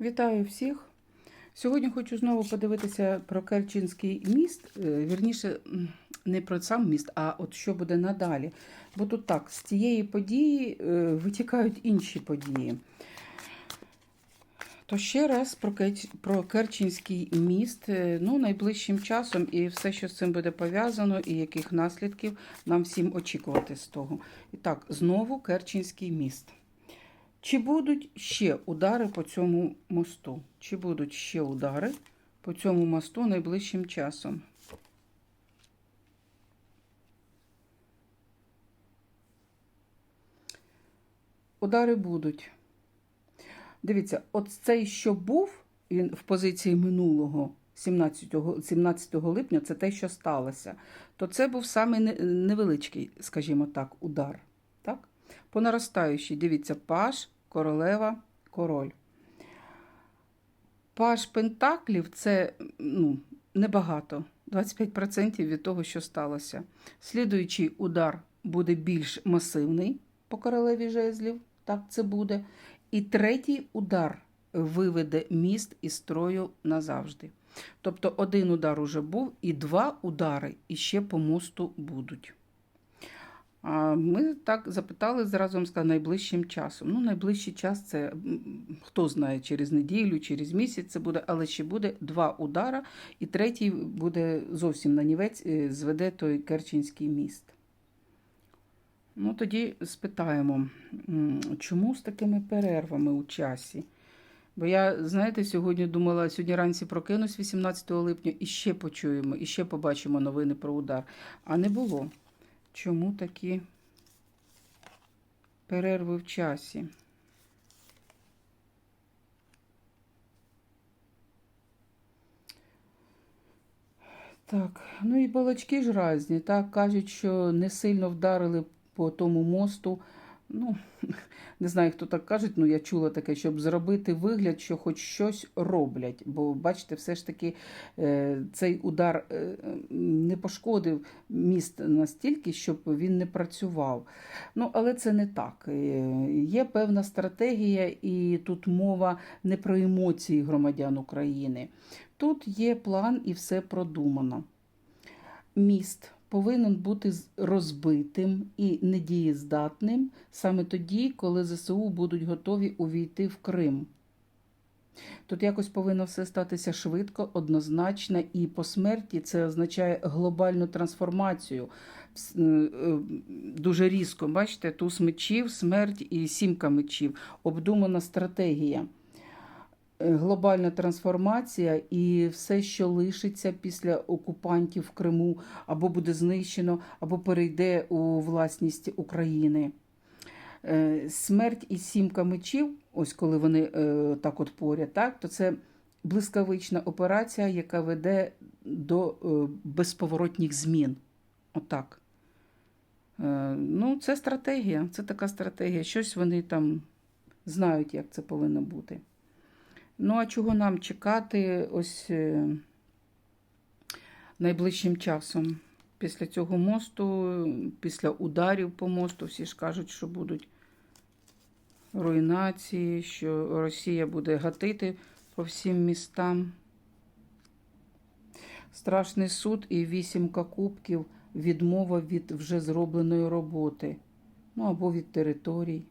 Вітаю всіх! Сьогодні хочу знову подивитися про Керченський міст. Е, Вірніше, не про сам міст, а от що буде надалі. Бо тут так, з цієї події е, витікають інші події. То ще раз про, Керченський міст. Е, Ну, найближчим часом і все, що з цим буде пов'язано, і яких наслідків нам всім очікувати з того. І так, знову Керченський міст. Чи будуть ще удари по цьому мосту? Чи будуть ще удари по цьому мосту найближчим часом? Удари будуть. Дивіться, от цей, що був він в позиції минулого 17, 17 липня, це те, що сталося. То це був саме невеличкий, скажімо так, удар. Так? По наростаючій, дивіться, паш, королева, король. Паш пентаклів це ну, небагато. 25% від того, що сталося. Слідуючий удар буде більш масивний по королеві жезлів. Так це буде. І третій удар виведе міст із строю назавжди. Тобто один удар уже був, і два удари іще по мосту будуть. Ми так запитали зразу сказали, найближчим часом. Ну, найближчий час це хто знає, через неділю, через місяць це буде, але ще буде два удара, і третій буде зовсім нанівець, е, зведе той Керченський міст. Ну, тоді спитаємо, чому з такими перервами у часі? Бо я, знаєте, сьогодні думала, сьогодні ранці прокинусь 18 липня і ще почуємо, і ще побачимо новини про удар. А не було. Чому такі перерви в часі? Так, ну і балачки ж різні. Так, кажуть, що не сильно вдарили по тому мосту. Ну, не знаю, хто так каже, ну я чула таке, щоб зробити вигляд, що хоч щось роблять. Бо, бачите, все ж таки е, цей удар е, не пошкодив міст настільки, щоб він не працював. Ну, але це не так. Е, Є певна стратегія, і тут мова не про емоції громадян України. Тут є план і все продумано. Міст повинен бути розбитим і недієздатним саме тоді, коли ЗСУ будуть готові увійти в Крим. Тут якось повинно все статися швидко, однозначно, і по смерті це означає глобальну трансформацію. Е, е, Дуже різко, бачите, туз мечів, смерть і сімка мечів, обдумана стратегія. Глобальна трансформація і все, що лишиться після окупантів в Криму, або буде знищено, або перейде у власність України. Е, Смерть і сімка мечів, ось коли вони е, так от поряд, так, то це блискавична операція, яка веде до е, безповоротніх змін. Отак. Ну, це стратегія, це така стратегія. Щось вони там знають, як це повинно бути. Ну, а чого нам чекати ось е, найближчим часом? Після цього мосту, після ударів по мосту, всі ж кажуть, що будуть руйнації, що Росія буде гатити по всім містам. Страшний суд і вісімка кубків, відмова від вже зробленої роботи. Ну або від територій.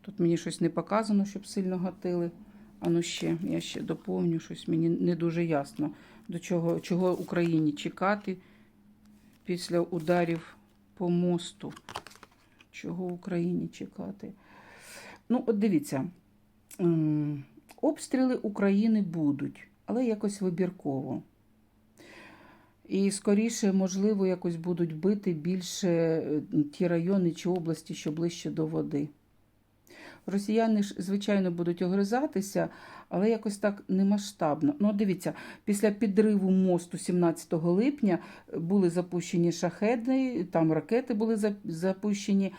Тут мені щось не показано, щоб сильно гатили. А ну ще, я ще доповню щось, мені не дуже ясно, до чого, чого Україні чекати після ударів по мосту. Чого Україні чекати? Ну, от дивіться, обстріли України будуть, але якось вибірково. І скоріше, можливо, якось будуть бити більше е, ті райони чи області, що ближче до води. Росіяни ж, звичайно, будуть огризатися, але якось так немасштабно. Ну, дивіться, після підриву мосту 17 липня були запущені шахеди, там ракети були запущені.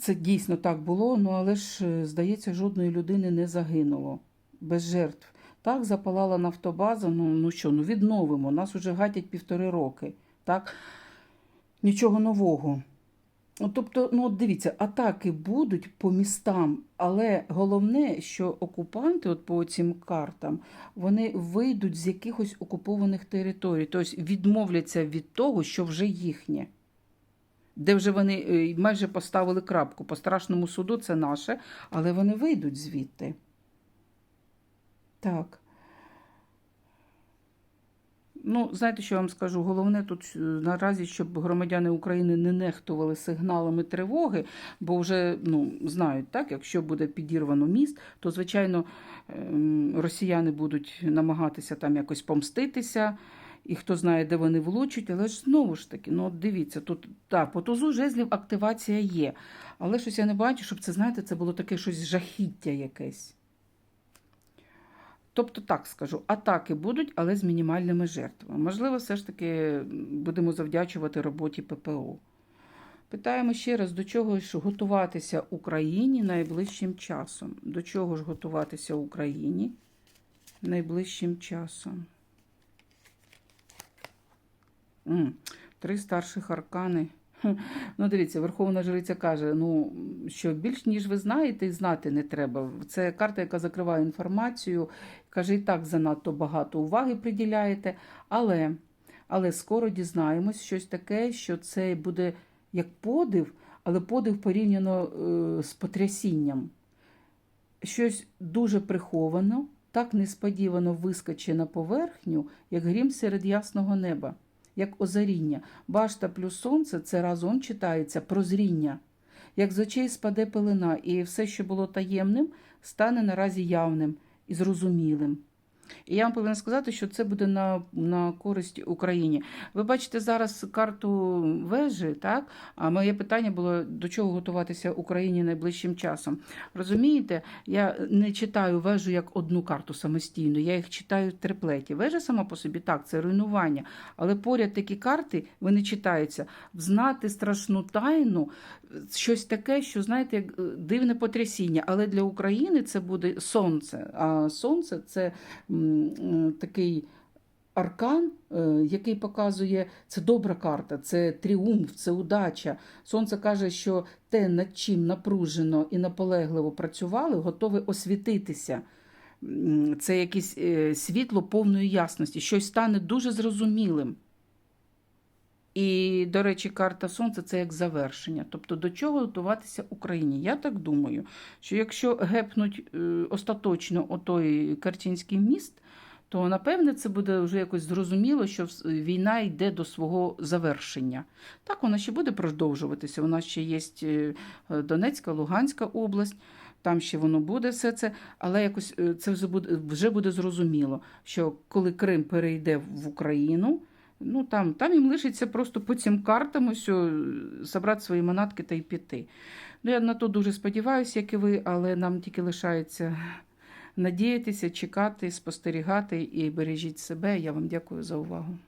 Це дійсно так було, ну але ж, е, здається, жодної людини не загинуло без жертв. Так, запалала нафтобаза, ну, ну що, ну відновимо. Нас уже гатять півтори роки. Так? Нічого нового. Ну, Тобто, ну от дивіться, атаки будуть по містам, але головне, що окупанти, от по цим картам, вони вийдуть з якихось окупованих територій, тобто відмовляться від того, що вже їхнє. Де вже вони е, майже поставили крапку. По страшному суду це наше, але вони вийдуть звідти. Так. Ну, знаєте, що я вам скажу? Головне тут е, наразі, щоб громадяни України не нехтували сигналами тривоги, бо вже ну, знають, так, якщо буде підірвано міст, то, звичайно, ем, росіяни будуть намагатися там якось помститися. І хто знає, де вони влучать, але ж знову ж таки, ну от дивіться, тут так, по тузу жезлів активація є. Але щось я не бачу, щоб це, знаєте, це було таке щось жахіття якесь. Тобто, так скажу, атаки будуть, але з мінімальними жертвами. Можливо, все ж таки будемо завдячувати роботі ППО. Питаємо ще раз, до чого ж готуватися Україні найближчим часом? До чого ж готуватися Україні найближчим часом? Три старших аркани. Ну, дивіться, Верховна Жриця каже, ну, що більш ніж ви знаєте, знати не треба. Це карта, яка закриває інформацію. Каже, і так занадто багато уваги приділяєте. Але, але скоро дізнаємось щось таке, що це буде як подив, але подив порівняно е, з потрясінням. Щось дуже приховано, так несподівано вискоче на поверхню, як грім серед ясного неба як озаріння. Башта плюс сонце це разом читається прозріння. Як з очей спаде пелена, і все, що було таємним, стане наразі явним і зрозумілим. І я вам повинна сказати, що це буде на на користь Україні. Ви бачите зараз карту вежі, так? А моє питання було до чого готуватися Україні найближчим часом. Розумієте, я не читаю вежу як одну карту самостійно, я їх читаю в триплеті. Вежа сама по собі так, це руйнування. Але поряд такі карти вони читаються взнати страшну тайну, щось таке, що знаєте, як е, дивне потрясіння. Але для України це буде сонце. А сонце це такий. Аркан, е, який показує, це добра карта, це тріумф, це удача. Сонце каже, що те, над чим напружено і наполегливо працювали, готове освітитися. Це якесь е, світло повної ясності, щось стане дуже зрозумілим. І, до речі, карта Сонця це як завершення. Тобто до чого готуватися Україні? Я так думаю, що якщо гепнуть е, остаточно отой Керченський міст, то напевне це буде вже якось зрозуміло, що війна йде до свого завершення. Так, вона ще буде продовжуватися. У нас ще є е, Донецька, Луганська область. Там ще воно буде все це, але якось е, це вже буде вже буде зрозуміло, що коли Крим перейде в Україну. Ну, там там їм лишиться просто по цим картам ось забрати свої манатки та й піти. Ну, Я на то дуже сподіваюся, як і ви, але нам тільки лишається надіятися, чекати, спостерігати і бережіть себе. Я вам дякую за увагу.